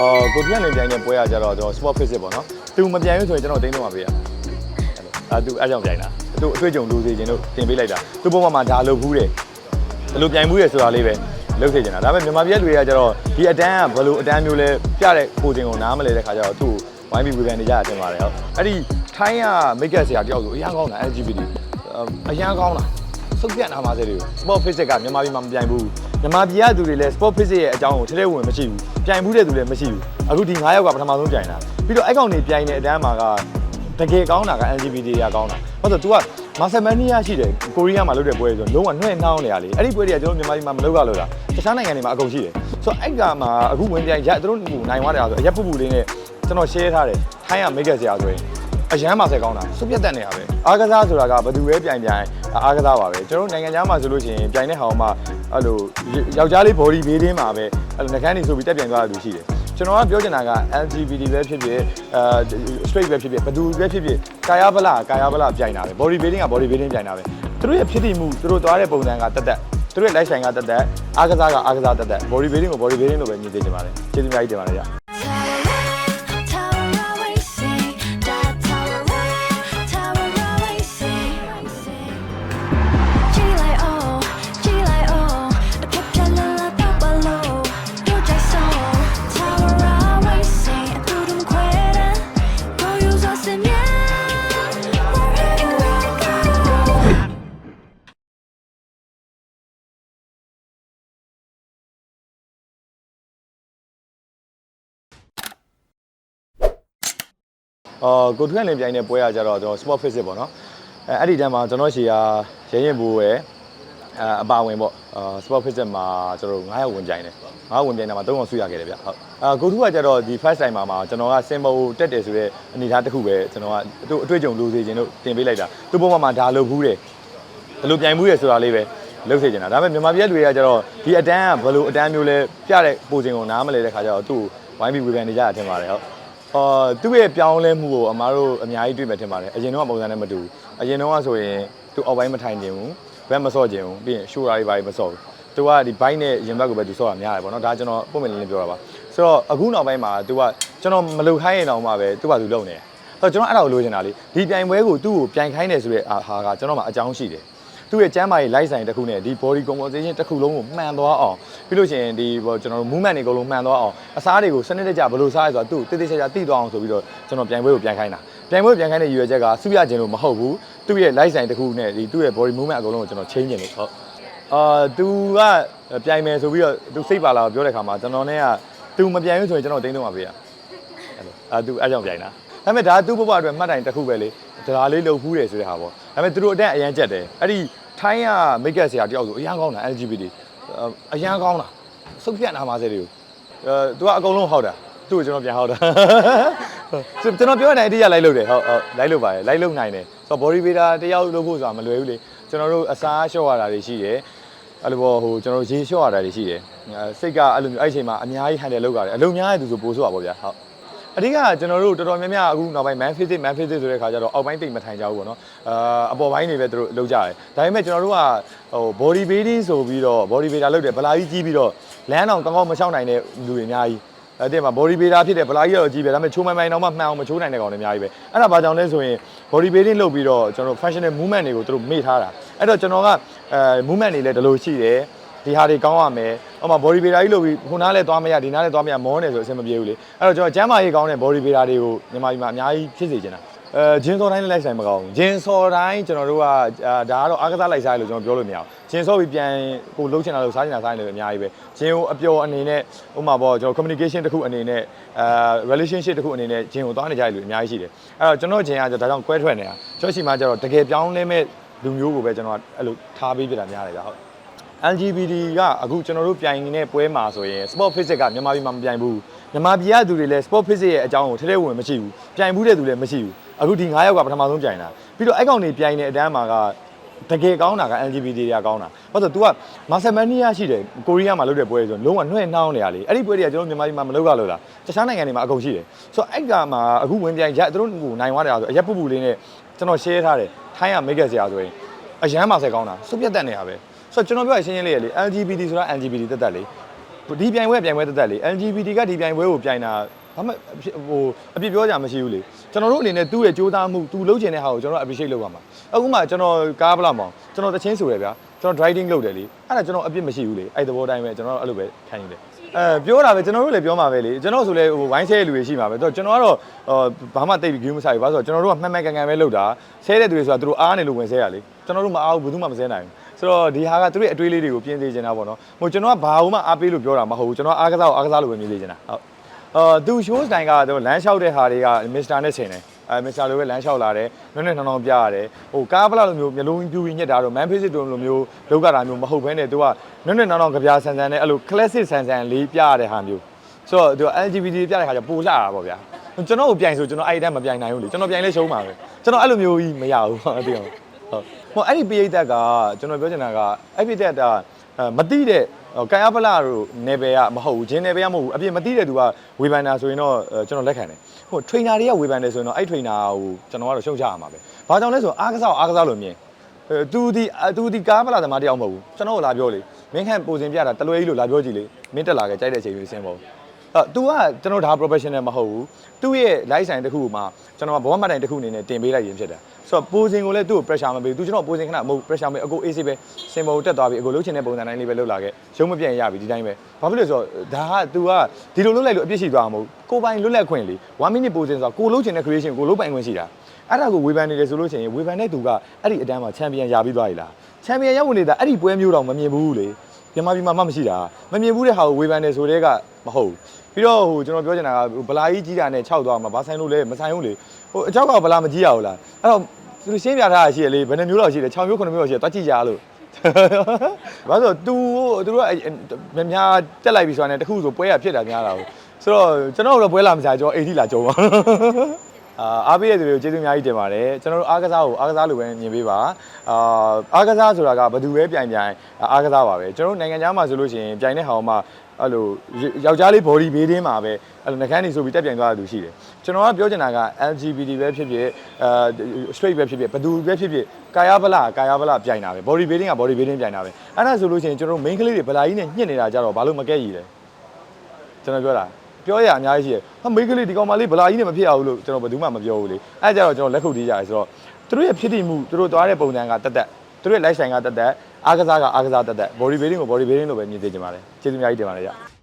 အော်ကိုပြန့်နေပြိုင်တဲ့ပွဲကကြတော့ကျွန်တော် sport physics ပေါ့နော်သူမပြိုင်ဘူးဆိုရင်ကျွန်တော်တင်းတော့မှာပေးရအဲ့လိုအဲသူအဲ့ကြောင့်ပြိုင်တာသူအတွေ့အကြုံလူစီခြင်းတို့တင်ပေးလိုက်တာသူ့ဘုံမှာဒါလုပ်ဘူးတယ်ဘယ်လိုပြိုင်ဘူးတယ်ဆိုတာလေးပဲလုပ်စေချင်တာဒါပေမဲ့မြန်မာပြည်တွေကကြတော့ဒီအတန်းကဘယ်လိုအတန်းမျိုးလဲပြတဲ့ကိုချင်းကိုနားမလဲတဲ့ခါကျတော့သူ့ကိုဝိုင်းပြီးဝေဖန်နေကြတာတင်ပါတယ်ဟုတ်အဲ့ဒီထိုင်းကမိတ်ကပ်ဆရာတယောက်ဆိုအရန်ကောင်းတာ LGBT အရန်ကောင်းတာ စုပ်ပြတ်နာပါစေတွေကို sport physics ကမြန်မာပြည်မှာမပြိုင်ဘူးမြန်မာပြည်ကသူတွေလည်း sport physics ရဲ့အကြောင်းကိုထဲထဲဝင်မရှိဘူးပြိုင်ဘူးတဲ့သူလည်းမရှိဘူးအခုဒီ9ယောက်ကပထမဆုံးပြိုင်တာပြီးတော့အဲ့ကောင်တွေပြိုင်တဲ့အတန်းမှာကတကယ်ကောင်းတာက LGBT တွေကကောင်းတာဘာလို့လဲ तू ကမာဆယ်မန်နီယာရှိတယ်ကိုရီးယားမှာလုပ်တဲ့ပွဲဆိုတော့လုံးဝနှဲ့နှောင်းနေရလေအဲ့ဒီပွဲတွေကကျွန်တော်မြန်မာပြည်မှာမလုပ်ရလို့လားတခြားနိုင်ငံတွေမှာအကုန်ရှိတယ်ဆိုတော့အဲ့ကမှာအခုဝင်ပြိုင်ရသူတို့ကနိုင်သွားတယ်ဆိုအရက်ပူပူလေးနဲ့ကျွန်တော် share ထားတယ်ထိုင်းက make ဆရာဆိုရင် အရန်ပါဆယ်ကောင်းတာစုပြတ်တက်နေရပဲအားကစားဆိုတာကဘယ်သူပဲပြိုင်ပြိုင်အားကစားပါပဲကျွန်တော်တို့နိုင်ငံခြားမှာဆိုလို့ရှိရင်ပြိုင်တဲ့ဟာမှအဲ့လိုယောက်ျားလေး body building မှာပဲအဲ့လိုငကန်းနေဆိုပြီးတက်ပြိုင်သွားတဲ့လူရှိတယ်ကျွန်တော်ကပြောချင်တာက LGBT ပဲဖြစ်ဖြစ်အဲ straight ပဲဖြစ်ဖြစ်ဘယ်သူပဲဖြစ်ဖြစ်ကာယဗလာကာယဗလာပြိုင်တာပဲ body building က body building ပြိုင်တာပဲသူတို့ရဲ့ဖြစ်တည်မှုသူတို့သွားတဲ့ပုံစံကတက်တက်သူတို့ရဲ့ lifestyle ကတက်တက်အားကစားကအားကစားတက်တက် body building ကို body building လို့ပဲမြင်သိချင်ပါတယ်ကျေးဇူးအများကြီးတင်ပါတယ်ကြာ အော်ကိုထွန်းလင်းပြိုင်တဲ့ပွဲကကြတော့ကျွန်တော် sport physics ပေါ့နော်အဲအဲ့ဒီတန်းမှာကျွန်တော်ရှီကရရင်ဘူပဲအဲအပါဝင်ပေါ့အာ sport physics မှာကျွန်တော်9ယောက်ဝင်ပြိုင်တယ်9ယောက်ဝင်ပြိုင်တာမှာ3ယောက်ဆုရခဲ့တယ်ဗျဟုတ်အာကိုထွန်းကကြတော့ဒီ first time မှာမှာကျွန်တော်က symbol တက်တယ်ဆိုတဲ့အနေအထားတစ်ခုပဲကျွန်တော်ကသူ့အတွေ့အကြုံလူစီခြင်းတို့တင်ပေးလိုက်တာသူ့ဘုံမှာဒါလုပ်ဘူးတယ်ဘယ်လိုပြိုင်ဘူးတယ်ဆိုတာလေးပဲလုပ်စေချင်တာဒါပေမဲ့မြန်မာပြည်တွေကကြတော့ဒီအတန်းကဘယ်လိုအတန်းမျိုးလဲပြတဲ့ကိုချင်းကိုနားမလဲတဲ့ခါကျတော့သူ့ကိုဝိုင်းပြီးဝေဖန်နေကြတာထင်ပါတယ်ဟုတ် အာသူ့ရဲ့ပြောင်းလဲမှုကိုအမားတို့အများကြီးတွေ့မယ်ထင်ပါတယ်အရင်တော့ပုံစံနဲ့မတူဘူးအရင်တော့ဆိုရင်သူအောက်ပိုင်းမထိုင်ခြင်းဘူးဘက်မဆော့ခြင်းဘူးပြီးရင်ရှိုးရာတွေဘာတွေမဆော့ဘူးသူကဒီဘိုင်းနဲ့ရင်ဘက်ကိုပဲသူဆော့တာများတယ်ပေါ့နော်ဒါကျွန်တော်ပုံမှန်လေးလေးပြောတာပါဆိုတော့အခုနောက်ပိုင်းမှာသူကကျွန်တော်မလုံခိုင်းရင်တော့မှပဲသူကသူလုံနေတယ်ဆိုတော့ကျွန်တော်အဲ့ဒါကိုလိုချင်တာလေဒီပြိုင်ပွဲကိုသူ့ကိုပြိုင်ခိုင်းတယ်ဆိုတဲ့အာဟာကကျွန်တော်မှအကြောင်းရှိတယ် သူ့ရဲ့ကျမ်းမာရေး light ဆိုင်တစ်ခုနဲ့ဒီ body composition တစ်ခုလုံးကိုမှန်သွားအောင်ပြီးလို့ရှိရင်ဒီဟိုကျွန်တော်တို့ movement တွေအကုန်လုံးမှန်သွားအောင်အစားတွေကိုစနစ်တကျဘယ်လိုစားရဆိုတာသူ့တိတိကျကျသိသွားအောင်ဆိုပြီးတော့ကျွန်တော်ပြန်ပွဲကိုပြန်ခိုင်းတာပြန်ပွဲကိုပြန်ခိုင်းတဲ့ရည်ရွယ်ချက်ကစုရခြင်းလို့မဟုတ်ဘူးသူ့ရဲ့ light ဆိုင်တစ်ခုနဲ့ဒီသူ့ရဲ့ body movement အကုန်လုံးကိုကျွန်တော် change ခြင်းလို့ဟုတ်အာသူကပြိုင်မယ်ဆိုပြီးတော့သူစိတ်ပါလာပြောတဲ့ခါမှာကျွန်တော်နဲ့ကသူမပြိုင်ဘူးဆိုရင်ကျွန်တော်တင်းတော့မှာပေးရအဲ့လိုအာသူအဲ့ကြောင့်ပြိုင်တာ ဒါပေမဲ့ဒါသူ့ဘဝအတွက်မှတ်တိုင်တစ်ခုပဲလေဒါလေးလှုပ်ဖူးတယ်ဆိုတဲ့ဟာပေါ့ဒါပေမဲ့သူတို့အတက်အရန်ကြက်တယ်အဲ့ဒီထိုင်းကမိတ်ကပ်ဆရာတယောက်ဆိုအရန်ကောင်းတာ LGBT အရန်ကောင်းတာစုပ်ပြတ်နာပါစေတွေကိုအဲသူကအကုန်လုံးဟောက်တာသူ့ကိုကျွန်တော်ပြန်ဟောက်တာဆိုကျွန်တော်ပြောတဲ့အတိုင်းအတိအကျလိုက်လုပ်တယ်ဟုတ်ဟုတ်လိုက်လုပ်ပါတယ်လိုက်လုပ်နိုင်တယ်ဆိုတော့ body builder တယောက်လုပ်ဖို့ဆိုတာမလွယ်ဘူးလေကျွန်တော်တို့အစားလျှော့ရတာတွေရှိတယ်အဲ့လိုပေါ့ဟိုကျွန်တော်တို့ရေလျှော့ရတာတွေရှိတယ်အဲစိတ်ကအဲ့လိုမျိုးအဲ့ဒီအချိန်မှာအများကြီး handle လုပ်ရတယ်အလုံးများတဲ့သူဆိုပို့ဆိုပါပေါ့ဗျာဟုတ် အဓိကကျွန်တော်တို့တော်တော်များများအခုနောက်ပိုင်း man physics man physics ဆိုတဲ့ခါကျတော့အောက်ပိုင်းတိတ်မထိုင်ကြဘူးပေါ့နော်အာအပေါ်ပိုင်းတွေပဲသူတို့လုပ်ကြတယ်ဒါပေမဲ့ကျွန်တော်တို့ကဟို body building ဆိုပြီးတော့ body builder လုပ်တယ်ဗလာကြီးကြီးပြီးတော့လမ်းအောင်ကောင်းကောင်းမလျှောက်နိုင်တဲ့လူတွေအများကြီးအဲ့ဒီမှာ body builder ဖြစ်တယ်ဗလာကြီးတော့ကြီးပဲဒါပေမဲ့ချိုးမိုင်မိုင်တော့မှမှန်အောင်မချိုးနိုင်တဲ့ကောင်တွေအများကြီးပဲအဲ့ဒါဘာကြောင့်လဲဆိုရင် body building လုပ်ပြီးတော့ကျွန်တော်တို့ functional movement တွေကိုသူတို့မေ့ထားတာအဲ့တော့ကျွန်တော်ကအဲ movement တွေလည်းဒီလိုရှိတယ် ဒီဟာတွေကောင်းရမယ်။ဟိုမှာ body builder ကြီးလုပ်ပြီးခုနားလဲသွားမရဒီနားလဲသွားမရမောနေဆိုအဆင်မပြေဘူးလေ။အဲ့တော့ကျွန်တော်ကျမ်းမာရေးကောင်းတဲ့ body builder တွေကိုမြန်မာပြည်မှာအများကြီးဖြစ်စေချင်တာ။အဲဂျင်းစောတိုင်းလည်းလိုက်ဆိုင်မကောင်းဘူး။ဂျင်းစောတိုင်းကျွန်တော်တို့ကအာဒါကတော့အားကစားလိုက်စားလို့ကျွန်တော်ပြောလို့မရဘူး။ဂျင်းစောပြီးပြန်ကိုလှုပ်ချင်တာလို့စားချင်တာစားချင်တယ်အများကြီးပဲ။ဂျင်းကိုအပျော်အနေနဲ့ဥပမာပေါ့ကျွန်တော် communication တစ်ခုအနေနဲ့အာ relationship တစ်ခုအနေနဲ့ဂျင်းကိုသွားနေကြရလို့အများကြီးရှိတယ်။အဲ့တော့ကျွန်တော်ဂျင်းကဒါကြောင့်ကွဲထွက်နေတာ။ကျွန်တော်ရှိမှကျတော့တကယ်ပြောင်းလဲမဲ့လူမျိုးကိုပဲကျွန်တော်အဲ့လိုထားပေးပြတာများတယ်ဗျဟုတ်။ LGBT ကအခုကျွန်တော်တို့ပြိုင်နေတဲ့ပွဲမှာဆိုရင် sport physics ကမြန်မာပြည်မှာမပြိုင်ဘူးမြန်မာပြည်ကသူတွေလည်း sport physics ရဲ့အကြောင်းကိုထဲထဲဝင်မရှိဘူးပြိုင်ဘူးတဲ့သူလည်းမရှိဘူးအခုဒီ9ယောက်ကပထမဆုံးပြိုင်တာပြီးတော့အဲ့ကောင်တွေပြိုင်တဲ့အတန်းမှာကတကယ်ကောင်းတာက LGBT တွေကကောင်းတာဘာလို့လဲ तू ကမာဆယ်မန်နီယာရှိတယ်ကိုရီးယားမှာလုပ်တဲ့ပွဲဆိုလုံးဝနှဲ့နှောင်းနေရလေအဲ့ဒီပွဲတွေကကျွန်တော်မြန်မာပြည်မှာမလုပ်ရလို့လားတခြားနိုင်ငံတွေမှာအကုန်ရှိတယ်ဆိုတော့အဲ့ကမှာအခုဝင်ပြိုင်ရသူတို့ကနိုင်သွားတယ်ဆိုအရက်ပူပူလေးနဲ့ကျွန်တော် share ထားတယ်ထိုင်းကမိတ်ကပ်ဆရာဆိုရင်အရန်ပါဆယ်ကောင်းတာစုပြတ်တက်နေရပဲ ဆိုတော့ကျွန်တော်ပြောရရှင်းရှင်းလေးရလေ LGBT ဆိုတာ LGBT တက်တက်လေဒီပြိုင်ပွဲကပြိုင်ပွဲတက်တက်လေ LGBT ကဒီပြိုင်ပွဲကိုပြိုင်တာဘာမှဟိုအပြစ်ပြောကြမရှိဘူးလေကျွန်တော်တို့အနေနဲ့သူ့ရဲ့ကြိုးစားမှုသူလုပ်ချင်တဲ့ဟာကိုကျွန်တော် appreciate လုပ်ရမှာအခုမှကျွန်တော်ကားပလာမောင်ကျွန်တော်တချင်းဆိုရဗျာကျွန်တော် driving လုပ်တယ်လေအဲ့ဒါကျွန်တော်အပြစ်မရှိဘူးလေအဲ့သဘောတိုင်းပဲကျွန်တော်အဲ့လိုပဲခံယူတယ်အဲပြောတာပဲကျွန်တော်တို့လည်းပြောမှာပဲလေကျွန်တော်ဆိုလဲဟိုဝိုင်းဆဲတဲ့လူတွေရှိမှာပဲတော့ကျွန်တော်ကတော့ဘာမှတိတ်ပြီး game မဆိုင်ဘူးဘာလို့ဆိုတော့ကျွန်တော်တို့ကမှန်မှန်ကန်ကန်ပဲလုပ်တာဆဲတဲ့သူတွေဆိုတာသူတို့အားနေလို့ဝင်ဆဲရလေကျွန်တော်တို့မအားဘူးဘယ်သူမှမဆဲနိုင်ဘူး ဆိုတော့ဒီဟာကသူတို့ရဲ့အတွေးလေးတွေကိုပြင်သေးနေတာပေါ့နော်ဟိုကျွန်တော်ကဘာမှအားပေးလို့ပြောတာမဟုတ်ဘူးကျွန်တော်အားကစားကိုအားကစားလို့ပဲမြင်သေးနေတာဟုတ်အာသူ show တိုင်းကတော့လမ်းလျှောက်တဲ့ဟာတွေက Mr. နဲ့ဆင်တယ်အဲ Mr. လိုပဲလမ်းလျှောက်လာတယ်နွဲ့နွဲ့နှောင်းနှောင်းပြရတယ်ဟိုကားပလာလိုမျိုးမျိုးလုံးပြူပြီးညက်တာတော့ man face တို့လိုမျိုးလောက်ကတာမျိုးမဟုတ်ဘဲနဲ့သူကနွဲ့နွဲ့နှောင်းနှောင်းကြပြဆန်ဆန်နဲ့အဲ့လို classic ဆန်ဆန်လေးပြရတဲ့ဟာမျိုးဆိုတော့သူ LGBT ပြတဲ့ခါကျပိုလှတာပေါ့ဗျာကျွန်တော်ကိုပြိုင်ဆိုကျွန်တော်အဲ့ဒီတည်းမပြိုင်နိုင်ဘူးလေကျွန်တော်ပြိုင်လဲရှုံးပါပဲကျွန်တော်အဲ့လိုမျိုးကြီးမရဘူးဟုတ်တယ် ဟုတ်ဟိုအဲ့ဒီပိယိတက်ကကျွန်တော်ပြောချင်တာကအဲ့ပိယိတက်ကမတိတဲ့ကာယပလာတို့နေပယ်ကမဟုတ်ဘူးဂျင်းနေပယ်ကမဟုတ်ဘူးအပြင်မတိတဲ့သူကဝေဖန်တာဆိုရင်တော့ကျွန်တော်လက်ခံတယ်ဟို trainer တွေကဝေဖန်တယ်ဆိုရင်တော့အဲ့ trainer ကိုကျွန်တော်ကတော့ရှုံချရမှာပဲဘာကြောင့်လဲဆိုတော့အားကစားအားကစားလို့မြင်သူဒီသူဒီကားပလာသမားတယောက်မဟုတ်ဘူးကျွန်တော်ကိုလာပြောလေမင်းခန့်ပုံစံပြတာတလွဲကြီးလို့လာပြောကြည့်လေမင်းတက်လာခဲ့ကြိုက်တဲ့အချိန်မျိုးစင်းပေါ့ အဲ့ तू ကကျွန်တော်ဒါ professional မဟုတ်ဘူးသူ့ရဲ့ live sign တစ်ခုမှာကျွန်တော်ကဘောမတိုင်တစ်ခုအနေနဲ့တင်ပေးလိုက်ရင်ဖြစ်တယ်ဆိုတော့ပိုစင်ကိုလည်းသူ့ကို pressure မပေးဘူးသူကျွန်တော်ပိုစင်ခဏမဟုတ် pressure မပေးအကို AC ပဲစင်ပေါ်တက်သွားပြီအကိုလှုပ်ချင်တဲ့ပုံစံတိုင်းလေးပဲလှုပ်လာခဲ့ရုံးမပြတ်ရပြီဒီတိုင်းပဲဘာဖြစ်လို့လဲဆိုတော့ဒါက तू ကဒီလိုလှုပ်လိုက်လို့အပြစ်ရှိသွားမှာမဟုတ်ကိုပိုင်လွတ်လပ်ခွင့်လေ1 minute ပိုစင်ဆိုတာကိုလှုပ်ချင်တဲ့ creation ကိုလှုပ်ပိုင်ခွင့်ရှိတာအဲ့ဒါကိုဝေဖန်နေတယ်ဆိုလို့ရှိရင်ဝေဖန်တဲ့သူကအဲ့ဒီအတန်းမှာချန်ပီယံရပြီးသွားပြီလားချန်ပီယံရောက်ဝင်နေတာအဲ့ဒီပွဲမျိုးတော့မမြင်ဘူးလေ မြန်မာပြည်မှာမှမရှိတာမမြင်ဘူးတဲ့ဟာကိုဝေဖန်နေဆိုတဲ့ကမဟုတ်ဘူးပြီးတော့ဟိုကျွန်တော်ပြောချင်တာကဗလာကြီးကြီးတာနဲ့6သွားမှာဘာဆိုင်လို့လဲမဆိုင်ဘူးလေဟိုအကြောက်ကဗလာမကြီးရဘူးလားအဲ့တော့သူရှင်းပြထားတာရှိရလေဘယ်နှမျိုးလောက်ရှိတယ်6မျိုး9မျိုးလောက်ရှိတယ်တွားကြည့်ကြလို့ဘာလို့သူသူတို့ကမများတက်လိုက်ပြီဆိုတာနဲ့တခုဆိုပွဲရဖြစ်တာများတာကိုဆိုတော့ကျွန်တော်တို့ပွဲလာမစားကျွန်တော်80လာကြုံပါ အာအားပေးတဲ့သူတွေကိုကျေးဇူးအများကြီးတင်ပါတယ်ကျွန်တော်တို့အားကစားကိုအားကစားလိုပဲမြင်ပေးပါအာအားကစားဆိုတာကဘယ်သူပဲပြိုင်ပြိုင်အားကစားပါပဲကျွန်တော်တို့နိုင်ငံခြားမှာဆိုလို့ရှိရင်ပြိုင်တဲ့ဟာမှာအဲ့လိုယောက်ျားလေး body building မှာပဲအဲ့လိုနှကန်းနေဆိုပြီးတက်ပြိုင်သွားတဲ့သူရှိတယ်ကျွန်တော်ကပြောချင်တာက LGBT ပဲဖြစ်ဖြစ်အာ straight ပဲဖြစ်ဖြစ်ဘယ်သူပဲဖြစ်ဖြစ်ကာယဗလာကာယဗလာပြိုင်တာပဲ body building က body building ပြိုင်တာပဲအဲ့ဒါဆိုလို့ရှိရင်ကျွန်တော်တို့ main ကလေးတွေဗလာကြီးနဲ့ညှစ်နေတာကြတော့ဘာလို့မကဲ့ရည်လဲကျွန်တော်ပြောတာ ပြောရအများကြီးရှိတယ်ဟာမိန်းကလေးဒီကောင်မလေးဗလာကြီးနဲ့မဖြစ်အောင်လို့ကျွန်တော်ဘယ်သူမှမပြောဘူးလေအဲကြတော့ကျွန်တော်လက်ခုပ်တီးကြရဲဆိုတော့သူတို့ရဲ့ဖြစ်တည်မှုသူတို့သွားတဲ့ပုံစံကတက်တက်သူတို့ရဲ့ lifestyle ကတက်တက်အားကစားကအားကစားတက်တက် body building ကို body building လို့ပဲမြင်သိကြပါတယ်ကျေးဇူးအများကြီးတင်ပါတယ်ကြ